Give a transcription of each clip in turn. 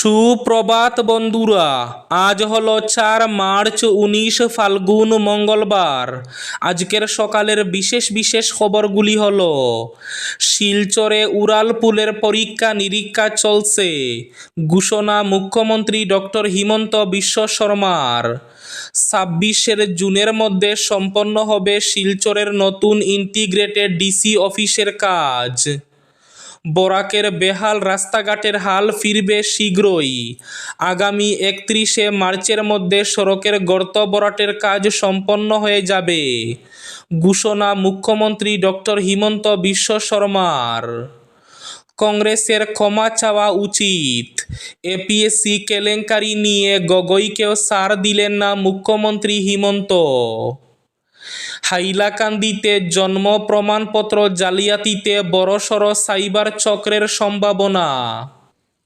সুপ্রভাত বন্ধুরা, আজ হলো চার মার্চ উনিশ ফাল্গুন মঙ্গলবার। আজকের সকালের বিশেষ বিশেষ খবরগুলি হল, শিলচরে উড়ালপুলের পরীক্ষা নিরীক্ষা চলছে, ঘোষণা মুখ্যমন্ত্রী ডক্টর হিমন্ত বিশ্ব শর্মার। ছাব্বিশের জুনের মধ্যে সম্পন্ন হবে শিলচরের নতুন ইন্টিগ্রেটেড ডিসি অফিসের কাজ। বরাকের বেহাল রাস্তাঘাটের হাল ফিরবে শীঘ্রই। আগামী একত্রিশে মার্চের মধ্যে সড়কের গর্ত বরাটের কাজ সম্পন্ন হয়ে যাবে। ঘোষণা মুখ্যমন্ত্রী ডক্টর হিমন্ত বিশ্ব শর্মার। কংগ্রেসের ক্ষমা চাওয়া উচিত। এপিএসসি কেলেঙ্কারি নিয়ে গগৈকেও সার দিলেন না মুখ্যমন্ত্রী হিমন্ত। হাইলাকান্দিতে জন্ম, প্রমাণপত্র জালিয়াতিতে বড়সড় সাইবার চক্রের সম্ভাবনা।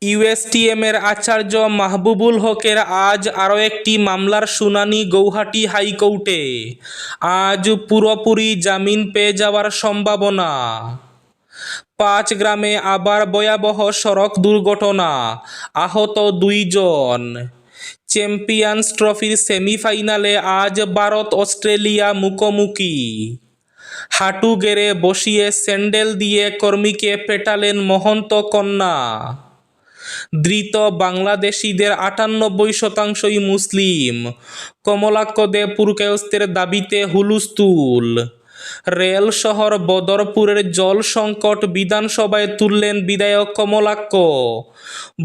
ইউএসটিএমের আচার্য মাহবুবুল হকের আজ আরও একটি মামলার শুনানি গৌহাটি হাইকোর্টে। আজ পুরোপুরি জামিন পেয়ে যাওয়ার সম্ভাবনা। পাঁচ গ্রামে আবার ভয়াবহ সড়ক দুর্ঘটনা। আহত দুইজন। চ্যাম্পিয়ন্স ট্রফির সেমিফাইনালে আজ ভারত অস্ট্রেলিয়া মুখোমুখি। হাঁটু গেড়ে বসিয়ে স্যান্ডেল দিয়ে কর্মীকে পেটালেন মহন্ত কন্যা। ধৃত বাংলাদেশিদের আটানব্বই শতাংশই মুসলিম। কমলাক্ষ পুরকায়স্তের দাবিতে হুলুস্থুল রেল শহর বদরপুরের জল সংকট বিধানসভায় তুললেন বিধায়ক কমলাক্ষ।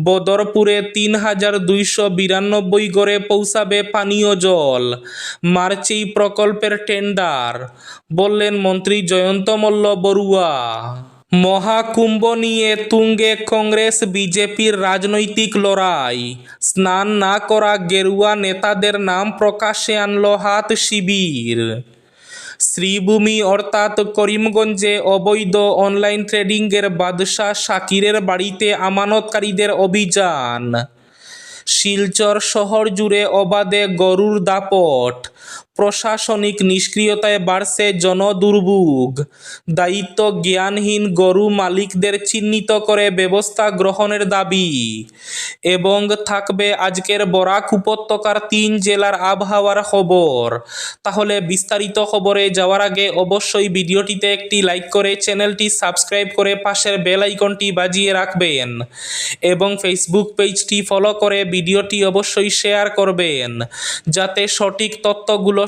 বদরপুরে তিন হাজার দুইশো বিরানব্বই গড়ে পৌঁছাবে পানীয় জল। মার্চেই প্রকল্পের টেন্ডার, বললেন মন্ত্রী জয়ন্ত মল্ল বড়ুয়া। মহাকুম্ভ নিয়ে তুঙ্গে কংগ্রেস, বিজেপির রাজনৈতিক লড়াই। স্নান না করা গেরুয়া নেতাদের নাম প্রকাশে আনল হাত শিবির। শ্রীভূমি অর্থাৎ করিমগঞ্জে অবৈধ অনলাইন ট্রেডিংয়ের বাদশাহ সাকিরের বাড়িতে আমানতকারীদের অভিযান। শিলচর শহর জুড়ে অবাধে গরুর দাপট। প্রশাসনিক নিষ্ক্রিয়তায় বাড়ছে জনদুর্ভোগ। দায়িত্ব জ্ঞানহীন গরু মালিকদের চিহ্নিত করে ব্যবস্থা গ্রহণের দাবি। এবং থাকবে আজকের বরাক উপত্যকার তিন জেলার আবহাওয়ার খবর। তাহলে বিস্তারিত খবরে যাওয়ার আগে অবশ্যই ভিডিওটিতে একটি লাইক করে চ্যানেলটি সাবস্ক্রাইব করে পাশের বেল আইকনটি বাজিয়ে রাখবেন। এবং ফেসবুক পেজটি ফলো করে ভিডিওটি অবশ্যই শেয়ার করবেন। যাতে সঠিক তথ্যগুলো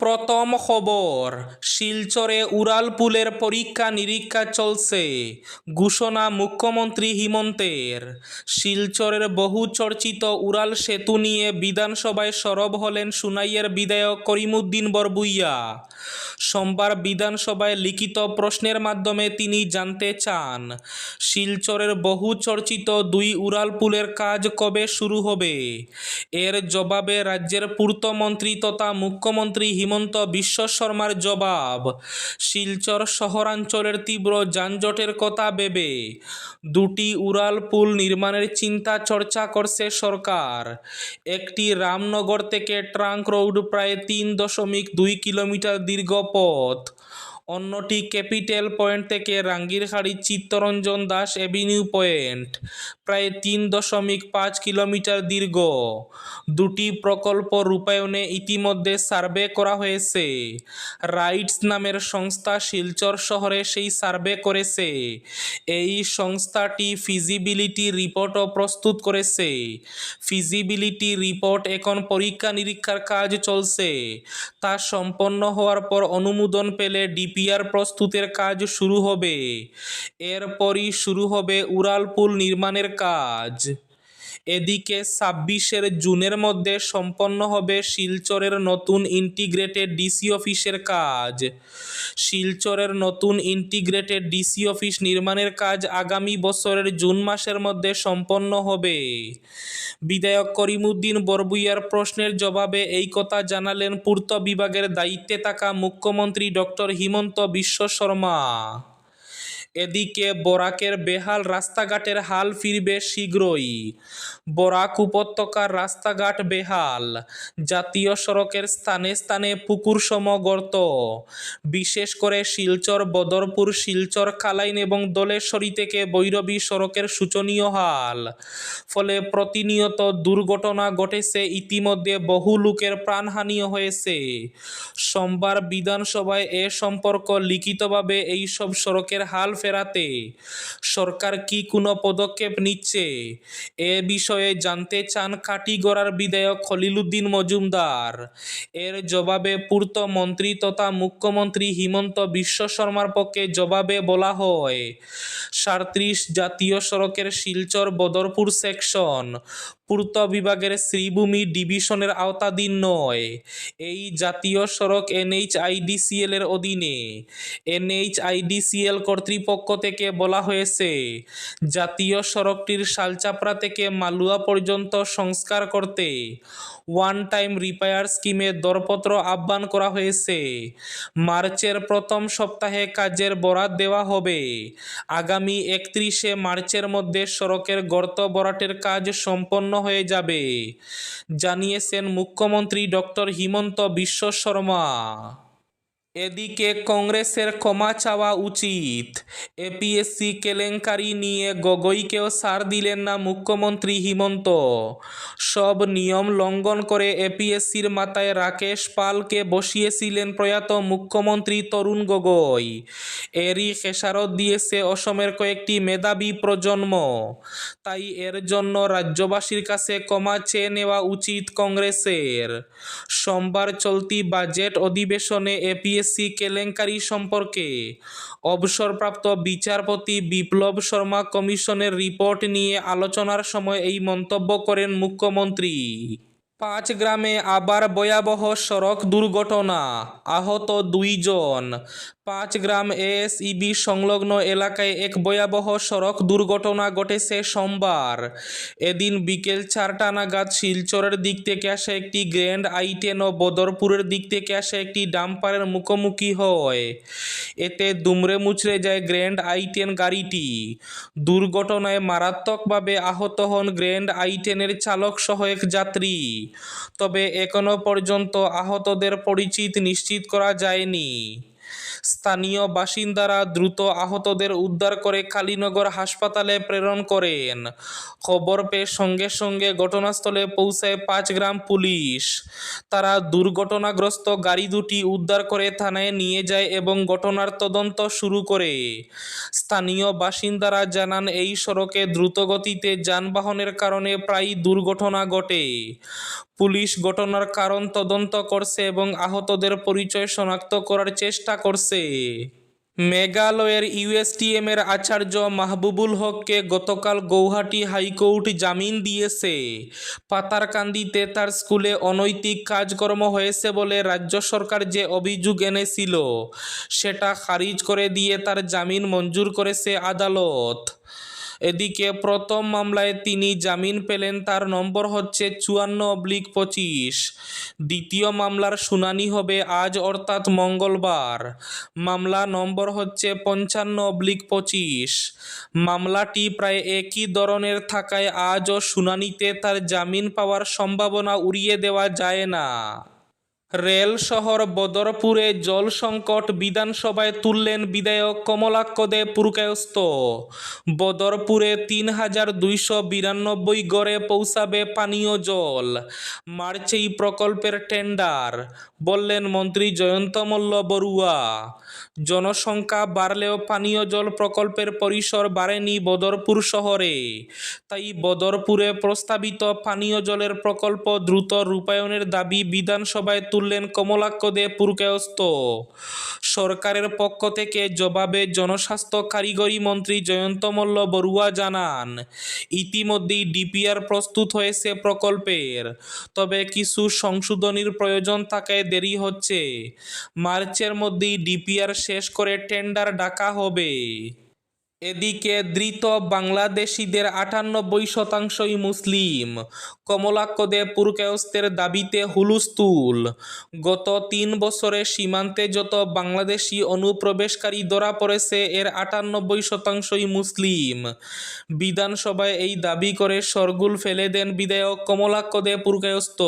প্রথম খবর, শিলচরে উড়ালপুলের পরীক্ষা নিরীক্ষা চলছে, ঘোষণা মুখ্যমন্ত্রী হিমন্তের। শিলচরের বহু চর্চিত উড়াল সেতু নিয়ে বিধানসভায় সরব হলেন সুনাইয়ের বিধায়ক করিমুদ্দিন বরবুইয়া। সোমবার বিধানসভায় লিখিত প্রশ্নের মাধ্যমে তিনি জানতে চান, শিলচরের বহু চর্চিত দুই উড়ালপুলের কাজ কবে শুরু হবে? এর জবাবে রাজ্যের পূর্তমন্ত্রী তথা মুখ্যমন্ত্রী হিমন্ত বিশ্ব শর্মার জবাব। শিলচর শহরাঞ্চলের তীব্র যানজটের কথা ভেবে দুটি উড়াল পুল নির্মাণের চিন্তা চর্চা করছে সরকার। একটি রামনগর থেকে ট্রাঙ্ক রোড প্রায় তিন দশমিক দুই কিলোমিটার দীর্ঘ পথ। অন্যটি ক্যাপিটাল পয়েন্ট থেকে রাঙ্গিরখাড়ি চিত্তরঞ্জন দাস অ্যাভিনিউ পয়েন্ট। প্রায় তিন দশমিক পাঁচ কিলোমিটার দীর্ঘ। দুটি প্রকল্প রূপায়ণে ইতিমধ্যে সার্ভে করা হয়েছে। রাইটস নামের সংস্থা শিলচর শহরে সেই সার্ভে করেছে। এই সংস্থাটি ফিজিবিলিটি রিপোর্টও প্রস্তুত করেছে। ফিজিবিলিটি রিপোর্ট এখন পরীক্ষা নিরীক্ষার কাজ চলছে। তা সম্পন্ন হওয়ার পর অনুমোদন পেলে ডিপিআর প্রস্তুতের কাজ শুরু হবে। এরপরই শুরু হবে উড়ালপুল নির্মাণের কাজ। এদিকে ছাব্বিশের জুনের মধ্যে সম্পন্ন হবে শিলচরের নতুন ইন্টিগ্রেটেড ডিসি অফিসের কাজ। শিলচরের নতুন ইন্টিগ্রেটেড ডিসি অফিস নির্মাণের কাজ আগামী বছরের জুন মাসের মধ্যে সম্পন্ন হবে। বিধায়ক করিমুদ্দিন বরবুইয়ার প্রশ্নের জবাবে এই কথা জানালেন পূর্ত বিভাগের দায়িত্বে থাকা মুখ্যমন্ত্রী ডক্টর হিমন্ত বিশ্ব শর্মা। এদিকে বরাকের বেহাল রাস্তাঘাটের হাল ফিরবে শীঘ্রই। বরাক উপত্যকার রাস্তাঘাট বেহাল। জাতীয় সড়কের স্থানে স্থানে পুকুরসম গর্ত বিশেষ করে শিলচর, বদরপুর, শিলচর কালাইন এবং দলেশ্বরী থেকে বৈরবী সড়কের শোচনীয় হাল। ফলে প্রতিনিয়ত দুর্ঘটনা ঘটেছে, ইতিমধ্যে বহু লোকের প্রাণহানিও হয়েছে। সোমবার বিধানসভায় এ সম্পর্ক লিখিতভাবে এইসব সড়কের হাল ফেরাতে। সরকার কি কোনো পদক্ষেপ নিচ্ছে? এ বিষয়ে জানতে চান কাটিগড়ার বিধায়ক খলিলুদ্দিন মজুমদার। এর জবাবে পূর্ত মন্ত্রী তথা মুখ্যমন্ত্রী হিমন্ত বিশ্ব শর্মার পক্ষে জবাবে বলা হয়, সাঁত্রিশ জাতীয় সড়কের শিলচর বদরপুর সেকশন পূর্ত বিভাগের শ্রীভূমি ডিভিশনের আওতাধীন নয়। এই জাতীয় সড়ক এনএইচআইডিসিএল এর অধীনে। এনএইচআইডিসিএল কর্তৃপক্ষ থেকে বলা হয়েছে, জাতীয় সড়কটির শালচাপড়া থেকে মালুয়া পর্যন্ত সংস্কার করতে ওয়ান টাইম রিপেয়ার স্কিমে দরপত্র আহ্বান করা হয়েছে। মার্চের প্রথম সপ্তাহে কাজের বরাত দেওয়া হবে। আগামী একত্রিশে মার্চের মধ্যে সড়কের গর্ত বরাটের কাজ সম্পন্ন হয়ে যাবে। জানিয়েছেন মুখ্যমন্ত্রী ডক্টর হিমন্ত বিশ্ব শর্মা। এদিকে কংগ্রেসের ক্ষমা চাওয়া উচিত। এপিএসসি কেলেঙ্কারি নিয়ে গগৈকেও সার দিলেন না মুখ্যমন্ত্রী হিমন্ত। সব নিয়ম লঙ্ঘন করে এপিএসসির মাথায় রাকেশ পালকে বসিয়েছিলেন প্রয়াত মুখ্যমন্ত্রী তরুণ গগৈ। এরই খেসারত দিয়েছে অসমের কয়েকটি মেধাবী প্রজন্ম। তাই এর জন্য রাজ্যবাসীর কাছে ক্ষমা চেয়ে নেওয়া উচিত কংগ্রেসের। সোমবার চলতি বাজেট অধিবেশনে এপিএসসি কেলেঙ্কারি সম্পর্কে। অবসরপ্রাপ্ত বিচারপতি বিপ্লব শর্মা কমিশনের রিপোর্ট নিয়ে আলোচনার সময় এই মন্তব্য করেন মুখ্যমন্ত্রী। পাঁচ গ্রামে আবার ভয়াবহ সড়ক দুর্ঘটনা, আহত দুইজন। পাঁচ গ্রাম এএসইবি সংলগ্ন এলাকায় এক ভয়াবহ সড়ক দুর্ঘটনা ঘটেছে সোমবার। এদিন বিকেল চারটা নাগাদ শিলচরের দিক থেকে আসা একটি গ্র্যান্ড আইটেন ও বদরপুরের দিক থেকে আসা একটি ডাম্পারের মুখোমুখি হয়। এতে দুমড়ে মুচড়ে যায় গ্র্যান্ড আইটেন গাড়িটি। দুর্ঘটনায় মারাত্মকভাবে আহত হন গ্র্যান্ড আইটেনের চালক সহ এক যাত্রী। তবে এখনও পর্যন্ত আহতদের পরিচিত নিশ্চিত করা যায়নি। স্থানীয় বাসিন্দারা দ্রুত আহতদের উদ্ধার করে কালীনগর হাসপাতালে প্রেরণ করেন। খবর পেয়ে সঙ্গে সঙ্গে ঘটনাস্থলে পৌঁছায় পাঁচ গ্রাম পুলিশ। তারা দুর্ঘটনাগ্রস্ত গাড়ি দুটি উদ্ধার করে থানায় নিয়ে যায় এবং ঘটনার তদন্ত শুরু করে। স্থানীয় বাসিন্দারা জানান, এই সড়কে দ্রুতগতিতে যানবাহনের কারণে প্রায়ই দুর্ঘটনা ঘটে। পুলিশ ঘটনার কারণ তদন্ত করছে এবং আহতদের পরিচয় শনাক্ত করার চেষ্টা করছে। মেঘালয়ের ইউএসটিএম এর আচার্য মাহবুবুল হককে গতকাল গৌহাটি হাইকোর্ট জামিন দিয়েছে। পাতারকান্দিতে তার স্কুলে অনৈতিক কাজকর্ম হয়েছে বলে রাজ্য সরকার যে অভিযোগ এনেছিল, সেটা খারিজ করে দিয়ে তার জামিন মঞ্জুর করেছে আদালত। এদিকে প্রথম মামলায় তিনি জামিন পেলেন, তার নম্বর হচ্ছে চুয়ান্ন অব্লিক পঁচিশ। দ্বিতীয় মামলার শুনানি হবে আজ, অর্থাৎ মঙ্গলবার। মামলা নম্বর হচ্ছে পঞ্চান্ন অব্লিক পঁচিশ। মামলাটি প্রায় একই ধরনের থাকায় আজও শুনানিতে তার জামিন পাওয়ার সম্ভাবনা উড়িয়ে দেওয়া যায় না। রেল শহর বদরপুরে জল সংকট বিধানসভায় তুললেন বিধায়ক কমলাক্ষ দে পুরকায়স্ত বদরপুরে তিন হাজার দুইশো বিরানব্বই গড়ে পৌঁছাবে পানীয় জল। মার্চেই প্রকল্পের টেন্ডার, বললেন মন্ত্রী জয়ন্ত মল্ল বড়ুয়া। জনসংখ্যা বাড়লেও পানীয় জল প্রকল্পের পরিসর বাড়েনি বদরপুর শহরে। তাই বদরপুরে প্রস্তাবিত পানীয় জলের প্রকল্প দ্রুত রূপায়ণের দাবি বিধানসভায় তুললেন কমলাক্ষ দে পুরকায়স্ত সরকারের পক্ষ থেকে জবাবে জনস্বাস্থ্য কারিগরি মন্ত্রী জয়ন্ত মল্ল বড়ুয়া জানান, ইতিমধ্যেই ডিপিআর প্রস্তুত হয়েছে প্রকল্পের। তবে কিছু সংশোধনীর প্রয়োজন থাকায় দেরি হচ্ছে। মার্চের মধ্যেই ডিপিআর শেষ করে টেন্ডার ডাকা হবে। এদিকে ধৃত বাংলাদেশিদের আটানব্বই শতাংশই মুসলিম। কমলাক্ষ দে পুরকায়স্তের দাবিতে হুলুস্থুল গত তিন বছরে সীমান্তে যত বাংলাদেশি অনুপ্রবেশকারী ধরা পড়েছে, এর আটানব্বই শতাংশই মুসলিম। বিধানসভায় এই দাবি করে সরগুল ফেলে দেন বিধায়ক কমলাক্ষ দে পুরকায়স্ত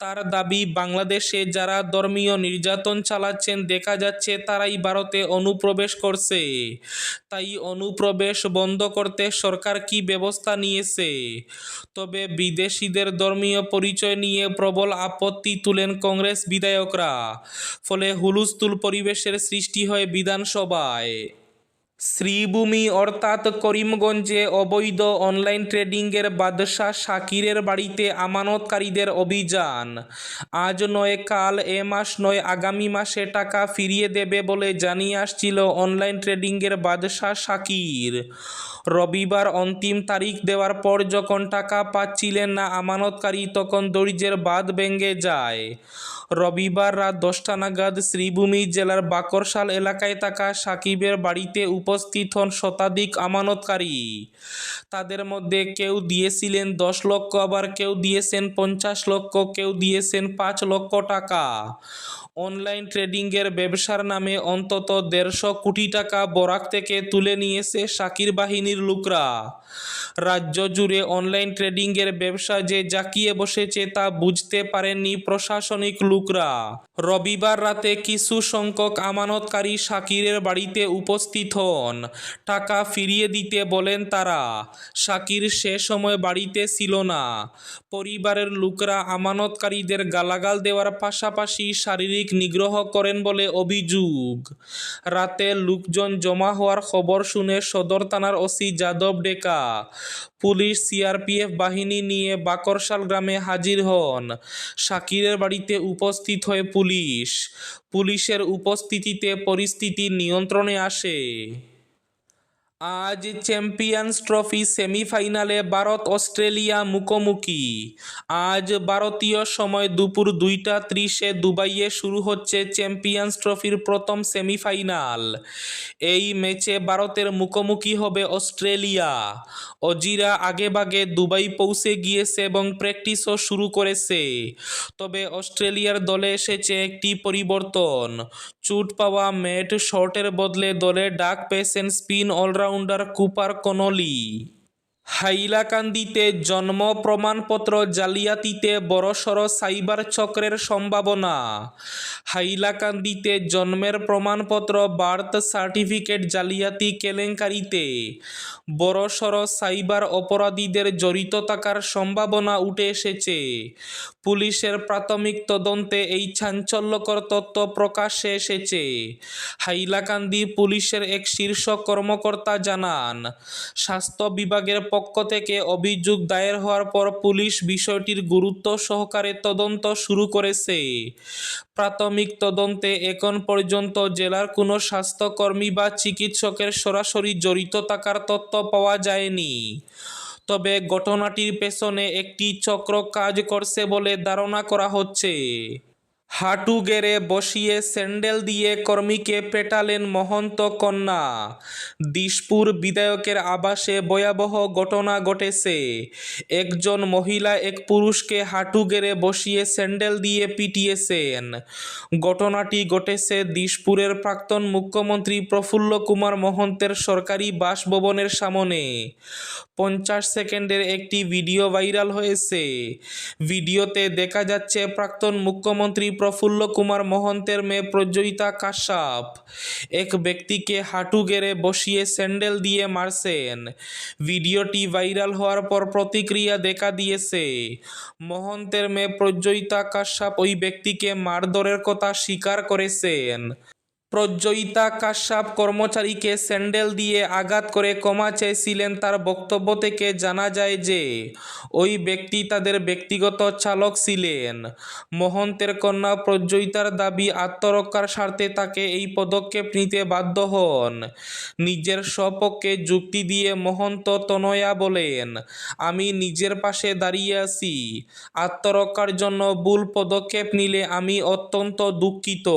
তার দাবি, বাংলাদেশে যারা ধর্মীয় নির্যাতন চালাচ্ছেন, দেখা যাচ্ছে তারাই ভারতে অনুপ্রবেশ করছে। তাই অনুপ্রবেশ বন্ধ করতে সরকার কি ব্যবস্থা নিয়েছে? তবে বিদেশিদের ধর্মীয় পরিচয় নিয়ে প্রবল আপত্তি তুলেন কংগ্রেস বিধায়করা। ফলে হুলুস্থুল পরিবেশের সৃষ্টি হয় বিধানসভায়। শ্রীভূমি অর্থাৎ করিমগঞ্জে অবৈধ অনলাইন ট্রেডিংয়ের বাদশাহ শাকিরের বাড়িতে আমানতকারীদের অভিযান। আজ নয়, কাল এ মাস নয়, আগামী মাসে টাকা ফিরিয়ে দেবে বলে জানিয়ে আসছিল অনলাইন ট্রেডিংয়ের বাদশাহ শাকির। রবিবার অন্তিম তারিখ দেওয়ার পর যখন টাকা পাচ্ছিলেন না আমানতকারী, তখন দরিদ্রের বাদ ভেঙে যায়। রবিবার রাত দশটা নাগাদ শ্রীভূমি জেলার বাকরশাল এলাকায় থাকা সাকিবের বাড়িতে উপস্থিত হন শতাধিক আমানতকারী। তাদের মধ্যে কেউ দিয়েছিলেন দশ লক্ষ, আবার কেউ দিয়েছেন পঞ্চাশ লক্ষ, কেউ দিয়েছেন পাঁচ লক্ষ টাকা। অনলাইন ট্রেডিংয়ের ব্যবসার নামে অন্তত দেড়শো কোটি টাকা বরাক থেকে তুলে নিয়েছে সাকির বাহিনীর লোকরা। রাজ্য জুড়ে অনলাইন ট্রেডিংয়ের ব্যবসা যে জাকিয়ে বসেছে তা বুঝতে পারেননি প্রশাসনিক লোকরা। রবিবার রাতে কিছু সংখ্যক আমানতকারী শাকিরের বাড়িতে উপস্থিত হন। টাকা ফিরিয়ে দিতে বলেন তারা। শাকির সে সময় বাড়িতে ছিল না। পরিবারের লোকরা আমানতকারীদের গালাগাল দেওয়ার পাশাপাশি শারীরিক নিগ্রহ করেন বলে অভিযোগ। রাতে লোকজন জমা হওয়ার খবর শুনে সদর থানার OC Yadav Deka, police, CRPF বাহিনী নিয়ে বাকরশাল গ্রামে হাজির হন। শাকিরের বাড়িতে উপস্থিত হয়ে পুলিশের উপস্থিতিতে পরিস্থিতি নিয়ন্ত্রণে আসে। আজ চ্যাম্পিয়ন্স ট্রফি সেমিফাইনালে ভারত অস্ট্রেলিয়া মুখোমুখি। আজ ভারতীয় সময় দুপুর দুইটা ত্রিশে দুবাইয়ে শুরু হচ্ছে চ্যাম্পিয়ন্স ট্রফির প্রথম সেমিফাইনাল। এই ম্যাচে ভারতের মুখোমুখি হবে অস্ট্রেলিয়া। অজিরা আগেভাগে দুবাই পৌঁছে গিয়েছে এবং প্র্যাকটিসও শুরু করেছে। তবে অস্ট্রেলিয়ার দলে এসেছে একটি পরিবর্তন। চুট পাওয়া ম্যাট শর্টের বদলে দলে ডাক পেয়েছেন স্পিন অলরাউন্ডার কুপার কনলি হাইলাকান্দিতে জন্ম প্রমাণপত্র জালিয়াতিতে বড়সড় সাইবার চক্রের সম্ভাবনা। হাইলাকান্দিতে জন্মের প্রমাণপত্র, বার্থ সার্টিফিকেট জালিয়াতি কেলেঙ্কারিতে। বড়সড় সাইবার অপরাধীদের জড়িত থাকার সম্ভাবনা উঠে এসেছে। পুলিশের প্রাথমিক তদন্তে এই চাঞ্চল্যকর তথ্য প্রকাশ্যে এসেছে। হাইলাকান্দি পুলিশের এক শীর্ষ কর্মকর্তা জানান, স্বাস্থ্য বিভাগের পক্ষ থেকে অভিযোগ দায়ের হওয়ার পর পুলিশ বিষয়টির গুরুত্ব সহকারে তদন্ত শুরু করেছে। প্রাথমিক তদন্তে এখন পর্যন্ত জেলার কোনো স্বাস্থ্যকর্মী বা চিকিৎসকের সরাসরি জড়িত থাকার তথ্য পাওয়া যায়নি। তবে ঘটনাটির পেছনে একটি চক্র কাজ করছে বলে ধারণা করা হচ্ছে। হাঁটু গেড়ে বসিয়ে স্যান্ডেল দিয়ে কর্মীকে পেটালেন মহন্ত কন্যা। দিশপুর বিধায়কের আবাসে ভয়াবহ ঘটনা ঘটেছে। একজন মহিলা এক পুরুষকে হাঁটু গেড়ে বসিয়ে স্যান্ডেল দিয়ে পিটিয়েছেন। ঘটনাটি ঘটেছে দিশপুরের প্রাক্তন মুখ্যমন্ত্রী প্রফুল্ল কুমার মহন্তের সরকারি বাসভবনের সামনে। পঞ্চাশ সেকেন্ডের একটি ভিডিও ভাইরাল হয়েছে। ভিডিওতে দেখা যাচ্ছে প্রাক্তন মুখ্যমন্ত্রী প্রফুল্ল কুমার মহন্তের মেয়ে প্রজ্বলিতা কাশ্যপ। এক ব্যক্তিকে হাঁটু গেড়ে বসিয়ে স্যান্ডেল দিয়ে মারছেন। ভিডিওটি ভাইরাল হওয়ার পর প্রতিক্রিয়া দেখা দিয়েছে। মহন্তের মেয়ে প্রজ্বলিতা কাশ্যপ ওই ব্যক্তিকে মারধরের কথা স্বীকার করেছেন। প্রজ্জয়িতা কাশ্যপ কর্মচারীকে স্যান্ডেল দিয়ে আঘাত করে ক্ষমা চেয়েছিলেন তার বক্তব্য থেকে জানা যায় যে, ওই ব্যক্তি তাদের ব্যক্তিগত চালক ছিলেন। মহন্তের কন্যা প্রজ্জয়িতার দাবি আত্মরক্ষার স্বার্থে তাকে এই পদক্ষেপ নিতে বাধ্য হন। নিজের স্বপক্ষে যুক্তি দিয়ে মহন্ত তনয়া বলেন, আমি নিজের পাশে দাঁড়িয়ে আছি। আত্মরক্ষার জন্য ভুল পদক্ষেপ নিলে আমি অত্যন্ত দুঃখিত।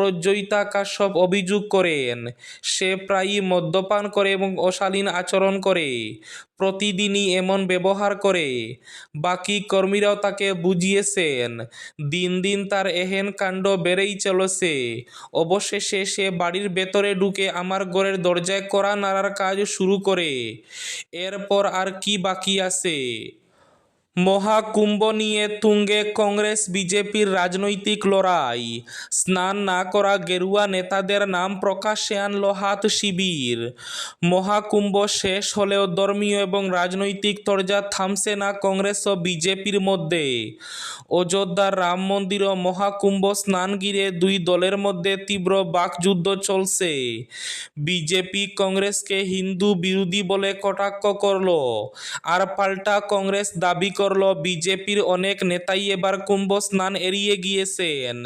প্রজ্জয়িতা কাশ্যপ অভিযোগ করেন। সে প্রায়ই মদ্যপান করে এবং অশালীন আচরণ করে। প্রতিদিনই এমন ব্যবহার করে। বাকি কর্মীরাও তাকে বুঝিয়েছেন। দিন দিন তার এহেন কাণ্ড বেড়েই চলেছে। অবশেষে সে বাড়ির ভেতরে ঢুকে আমার ঘরের দরজায় করা নাড়ার কাজ শুরু করে। এরপর আর কি বাকি আছে? মহাকুম্ভ নিয়ে তুঙ্গে কংগ্রেস, বিজেপির রাজনৈতিক লড়াই। স্নান না করা গেরুয়া নেতাদের নাম প্রকাশ্যে আনল হাত শিবির। মহাকুম্ভ শেষ হলেও ধর্মীয় এবং রাজনৈতিক তরজা থামছে না কংগ্রেস ও বিজেপির মধ্যে। অযোধ্যার রাম মন্দির ও মহাকুম্ভ স্নান ঘিরে দুই দলের মধ্যে তীব্র বাকযুদ্ধ চলছে। বিজেপি কংগ্রেসকে হিন্দু বিরোধী বলে কটাক্ষ করল। আর পাল্টা কংগ্রেস দাবি করল, বিজেপির অনেক নেতাই এবার কুম্ভ স্নান এড়িয়ে গিয়েছেন।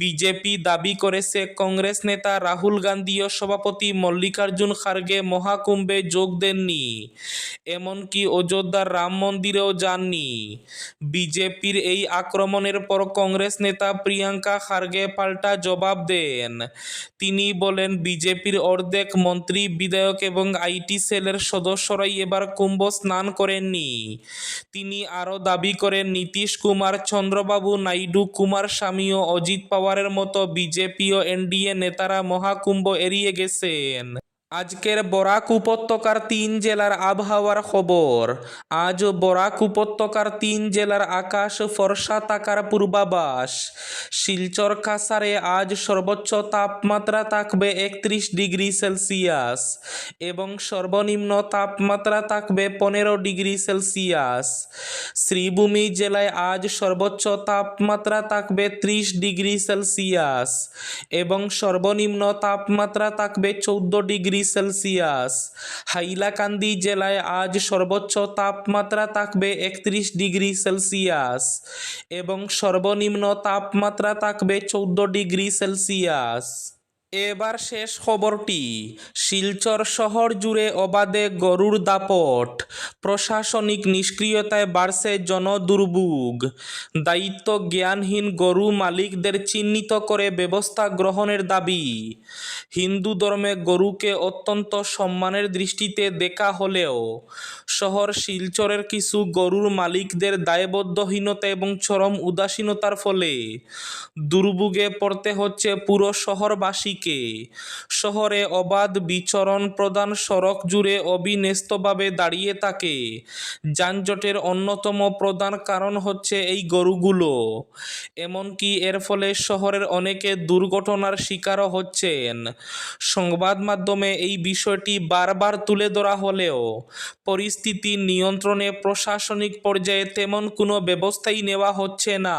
বিজেপি দাবি করেছে, কংগ্রেস নেতা রাহুল গান্ধী ও সভাপতি মল্লিকার্জুন খার্গে মহাকুম্ভে যোগ দেননি। এমনকি অযোধ্যার রাম মন্দিরেও যাননি। বিজেপির এই আক্রমণের পর কংগ্রেস নেতা প্রিয়াঙ্কা খার্গে পাল্টা জবাব দেন। তিনি বলেন, বিজেপির অর্ধেক মন্ত্রী, বিধায়ক এবং আইটি সেলের সদস্যরাই এবার কুম্ভ স্নান করেননি। তিনি আরও দাবি করেন, নীতিশ কুমার, চন্দ্রবাবু নাইডু কুমার স্বামী ও অজিত পাওয়ারের মতো বিজেপি ও এনডিএ নেতারা মহাকুম্ভ এড়িয়ে গেছেন। আজকের বরাক উপত্যকার তিন জেলার আবহাওয়ার খবর। আজ বরাক উপত্যকার তিন জেলার আকাশ ফর্সা থাকার পূর্বাভাস। শিলচর কাসারে আজ সর্বোচ্চ তাপমাত্রা থাকবে একত্রিশ ডিগ্রি সেলসিয়াস এবং সর্বনিম্ন তাপমাত্রা থাকবে পনেরো ডিগ্রি সেলসিয়াস। শ্রীভূমি জেলায় আজ সর্বোচ্চ তাপমাত্রা থাকবে ত্রিশ ডিগ্রি সেলসিয়াস এবং সর্বনিম্ন তাপমাত্রা থাকবে চৌদ্দ ডিগ্রি সেলসিয়াস। হাইলাকান্দি জেলায় আজ সর্বোচ্চ তাপমাত্রা থাকবে একত্রিশ ডিগ্রি সেলসিয়াস এবং সর্বনিম্ন তাপমাত্রা থাকবে চৌদ্দ ডিগ্রি সেলসিয়াস। এবার শেষ খবরটি। শিলচর শহর জুড়ে অবাধে গরুর দাপট। প্রশাসনিক নিষ্ক্রিয়তায় বাড়ছে জনদুর্ভোগ। দায়িত্ব জ্ঞানহীন গরু মালিকদের চিহ্নিত করে ব্যবস্থা গ্রহণের দাবি। হিন্দু ধর্মে গরুকে অত্যন্ত সম্মানের দৃষ্টিতে দেখা হলেও, শহর শিলচরের কিছু গরুর মালিকদের দায়বদ্ধহীনতা এবং চরম উদাসীনতার ফলে দুর্ভোগে পড়তে হচ্ছে পুরো শহরবাসীকে শহরে অবাধ বিচরণ প্রদান সড়ক জুড়ে অবিন্যস্তভাবে দাঁড়িয়ে থাকে। যানজটের অন্যতম প্রধান কারণ হচ্ছে এই গরুগুলো। এমনকি এর ফলে শহরের অনেকে দুর্ঘটনার শিকারও হচ্ছেন। সংবাদ মাধ্যমে এই বিষয়টি বারবার তুলে ধরা হলেও পরিস্থিতি নিয়ন্ত্রণে প্রশাসনিক পর্যায়ে তেমন কোনো ব্যবস্থাই নেওয়া হচ্ছে না।